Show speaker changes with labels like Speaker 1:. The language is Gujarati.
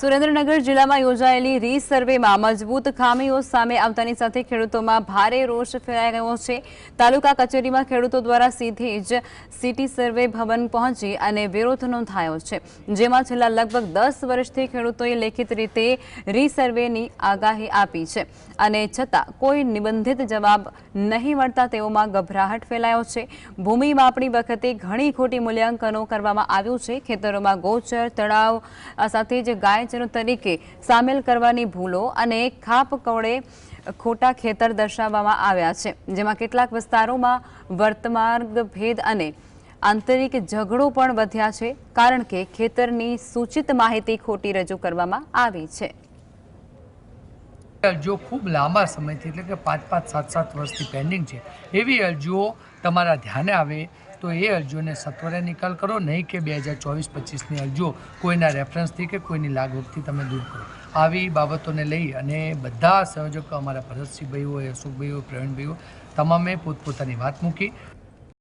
Speaker 1: સુરેન્દ્રનગર જિલ્લામાં યોજાયેલી રીસર્વેમાં મજબૂત ખામીઓ સામે આવતાની સાથે ખેડૂતોમાં ભારે રોષ ફેલાઈ ગયો છે. તાલુકા કચેરીમાં ખેડૂતો દ્વારા સીધી જ સિટી સર્વે ભવન પહોંચી અને વિરોધ નોંધાયો છે. જેમાં છેલ્લા લગભગ દસ વર્ષથી ખેડૂતોએ લેખિત રીતે રીસર્વેની આગાહી આપી છે. અને છતાં કોઈ નિબંધિત જવાબ નહીં મળતા તેઓમાં ગભરાહટ ફેલાયો છે. ભૂમિ માપણી વખતે ઘણી ખોટી મૂલ્યાંકનો કરવામાં આવ્યું છે. ખેતરોમાં ગોચર, તળાવ સાથે જ ગાયચરો તરીકે સામેલ કરવાની ભૂલો અને ખાપ કવડે ખોટા ખેતર દર્શાવવામાં આવ્યા છે, જેમાં કેટલાક વિસ્તારોમાં વર્તમાર્ગ ભેદ અને આંતરિક ઝઘડો પણ વધ્યા છે, કારણ કે ખેતરની સૂચિત માહિતી ખોટી રજૂ કરવામાં આવી છે.
Speaker 2: અરજીઓ ખૂબ લાંબા સમયથી, એટલે કે પાંચ પાંચ સાત સાત વર્ષથી પેન્ડિંગ છે, એવી અરજીઓ તમારા ધ્યાને આવે તો એ અરજીઓને સત્વરે નિકાલ કરો, નહીં કે બે હજાર ચોવીસ પચીસની અરજીઓ કોઈના રેફરન્સથી કે કોઈની લાગવગથી તમે દૂર કરો. આવી બાબતોને લઈ અને બધા સંયોજકો અમારા ભરતસિંહભાઈ હોય અશોકભાઈ હોય પ્રવીણભાઈ હોય તમામે પોતપોતાની વાત મૂકી.